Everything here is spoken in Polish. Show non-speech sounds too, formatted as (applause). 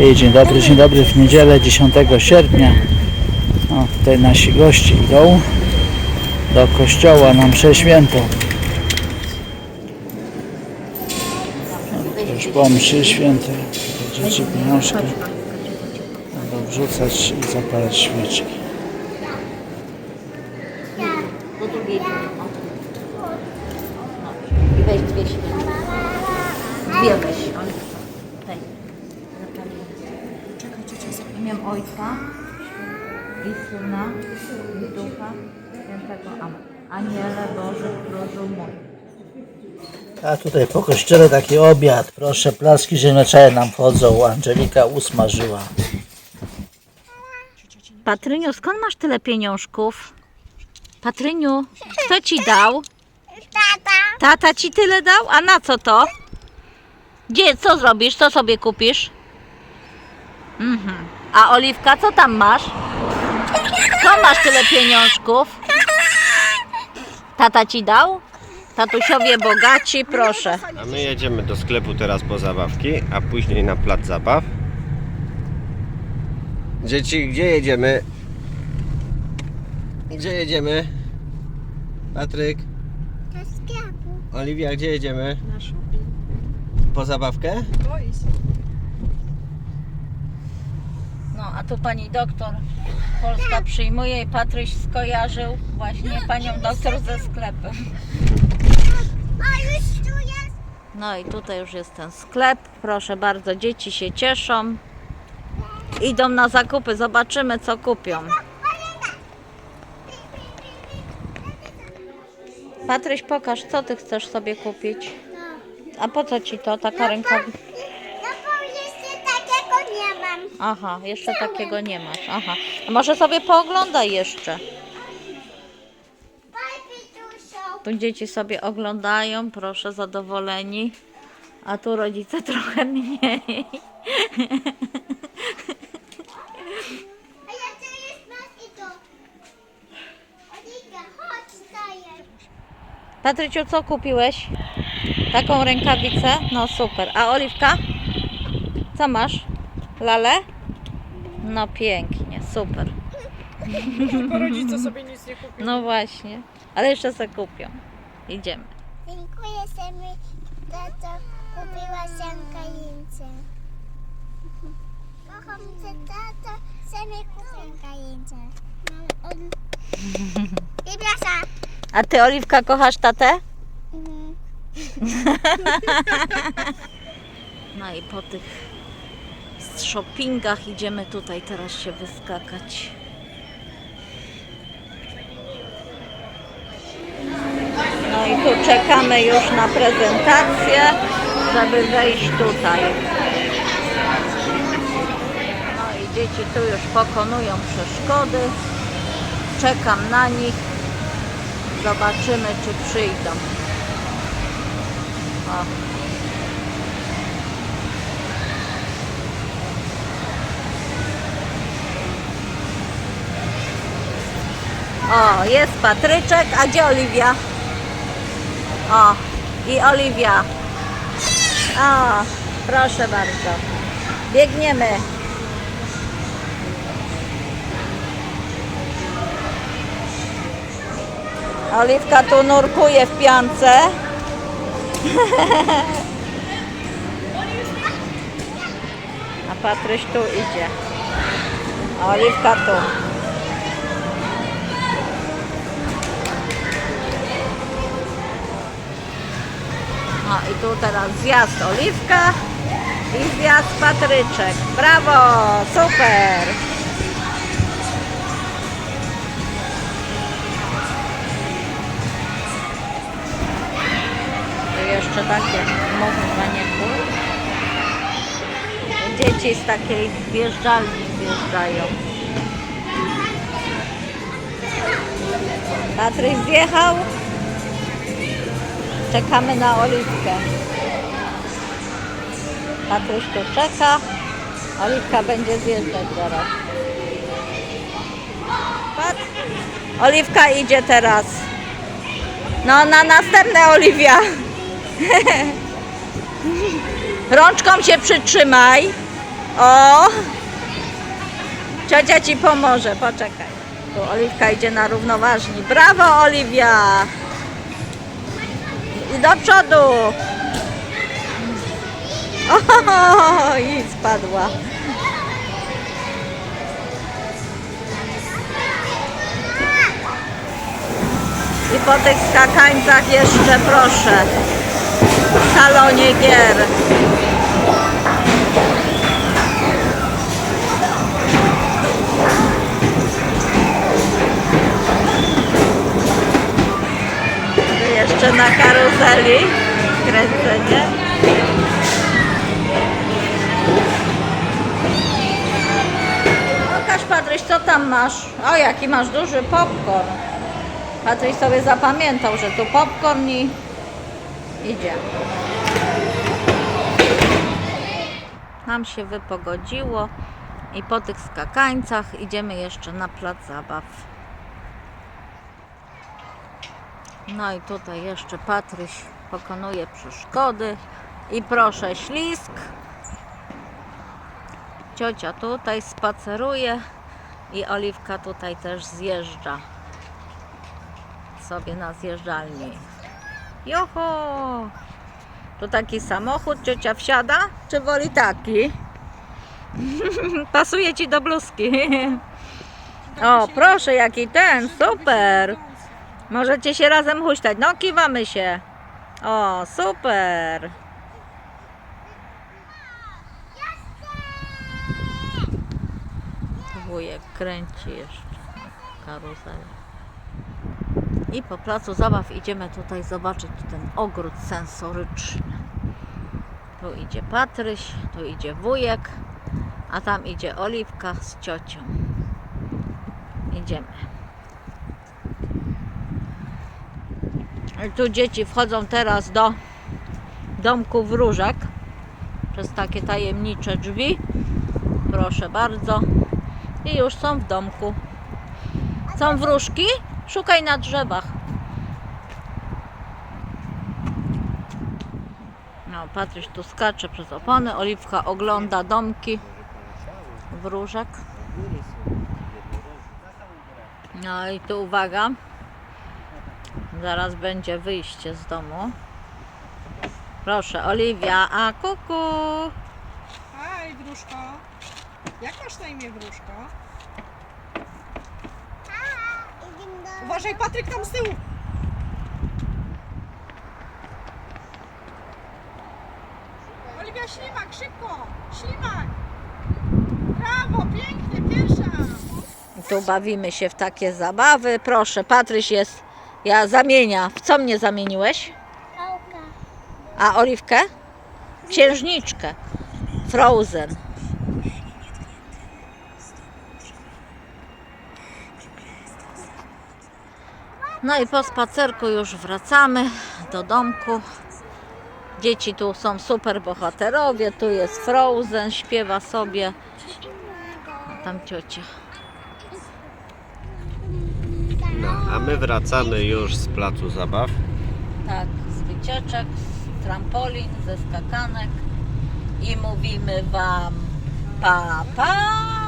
I dzień dobry, dzień dobry w niedzielę 10 sierpnia. O, tutaj nasi goście idą do kościoła na mszę świętą. No, Już po mszy świętej dzieci pieniążki będą wrzucać i zapalać świeczki. Świeczki. Dwie weź. Imię Ojca i Syna i Ducha Świętego. Amen. Aniele Boży, Królu mój. A tutaj po kościele taki obiad. Proszę, placki ziemniaczane nam wchodzą. Angelika usmażyła. Patryniu, skąd masz tyle pieniążków? Patryniu, kto ci dał? Tata. Tata ci tyle dał? A na co to? Gdzie, co zrobisz? Co sobie kupisz? Mhm. A Oliwka, co tam masz? Co masz tyle pieniążków? Tata ci dał? Tatusiowie bogaci, proszę. A my jedziemy do sklepu teraz po zabawki, a później na plac zabaw. Dzieci, gdzie jedziemy? Gdzie jedziemy? Patryk, Do sklepu. Oliwia, gdzie jedziemy? Po zabawkę? No, a tu pani doktor Polska przyjmuje i Patryś skojarzył właśnie panią doktor ze sklepem. No i tutaj już jest ten sklep. Proszę bardzo, dzieci się cieszą. Idą na zakupy, zobaczymy co kupią. Patryś, pokaż, co ty chcesz sobie kupić. A po co ci to, taka rękawica? Aha, jeszcze takiego nie masz. Aha. A może sobie pooglądaj jeszcze. Tu dzieci sobie oglądają, proszę, zadowoleni. A tu rodzice (laughs) trochę mniej. Patryciu, co kupiłeś? Taką rękawicę? No super. A Oliwka? Co masz? Lale? No pięknie, super. Bo rodzice sobie nic nie kupią. No właśnie. Ale jeszcze se kupią. Idziemy. Dziękuję, że mi tato kupiła siankajincę. Kocham cię, tato, że mi kupił kajincę. I prasa. A ty, Oliwka, kochasz tatę? Mhm. (laughs) No i po tych shoppingach idziemy tutaj teraz się wyskakać. No i tu czekamy już na prezentację, żeby wejść tutaj. No i dzieci tu już pokonują przeszkody. Czekam na nich. Zobaczymy, czy przyjdą. O. O, jest Patryczek, a gdzie Oliwia? O, i Oliwia. O, proszę bardzo. Biegniemy. Oliwka tu nurkuje w piance. (laughs) A Patryś tu idzie. Oliwka tu. No i tu teraz zjazd Oliwka i zjazd Patryczek. Brawo, super. Tu jeszcze takie mocowanie kół. Dzieci z takiej wjeżdżalni wjeżdżają. Patryk zjechał. Czekamy na Oliwkę. Patryś tu czeka. Oliwka będzie zjeżdżać zaraz. Pat. Oliwka idzie teraz. No na następne Oliwia. (laughs) Rączką się przytrzymaj. O! Ciocia ci pomoże, poczekaj. Tu Oliwka idzie na równoważni. Brawo, Oliwia! I do przodu! (laughs) O, i spadła. I po tych skakańcach jeszcze proszę. W salonie gier. Na karuzeli kręcenie. Pokaż Patryś, co tam masz? O, jaki masz duży popcorn. Patryś sobie zapamiętał, że tu popcorn i idzie. Nam się wypogodziło i po tych skakańcach idziemy jeszcze na plac zabaw. No i tutaj jeszcze Patryś pokonuje przeszkody. I proszę, ślisk. Ciocia tutaj spaceruje i Oliwka tutaj też zjeżdża sobie na zjeżdżalni. Joho! Tu taki samochód, ciocia wsiada, czy woli taki? (laughs) Pasuje ci do bluzki. O, proszę, jaki ten, super! Możecie się razem huśtać. No, kiwamy się. O, super! Wujek kręci jeszcze karuzelę. I po placu zabaw idziemy tutaj zobaczyć ten ogród sensoryczny. Tu idzie Patryś, tu idzie wujek, a tam idzie Oliwka z ciocią. Idziemy. Tu dzieci wchodzą teraz do domku wróżek przez takie tajemnicze drzwi. Proszę bardzo. I już są w domku. Są wróżki? Szukaj na drzewach. No, Patryś tu skacze przez opony. Oliwka ogląda domki wróżek. No i tu uwaga. Zaraz będzie wyjście z domu. Proszę, Oliwia, a kuku. Hej, wróżko. Jak masz na imię wróżko? Uważaj, Patryk tam z tyłu. Oliwia, ślimak, szybko! Ślimak! Brawo, pięknie, pierwsza! Tu bawimy się w takie zabawy. Proszę, Patryś jest. Ja zamienia. W co mnie zamieniłeś? Pałka. A Oliwkę? Księżniczkę. Frozen. No i po spacerku już wracamy do domku. Dzieci tu są super bohaterowie. Tu jest Frozen, śpiewa sobie. A tam ciocia. A my wracamy już z placu zabaw. Tak, z wycieczek, z trampolin, ze skakanek i mówimy Wam pa pa!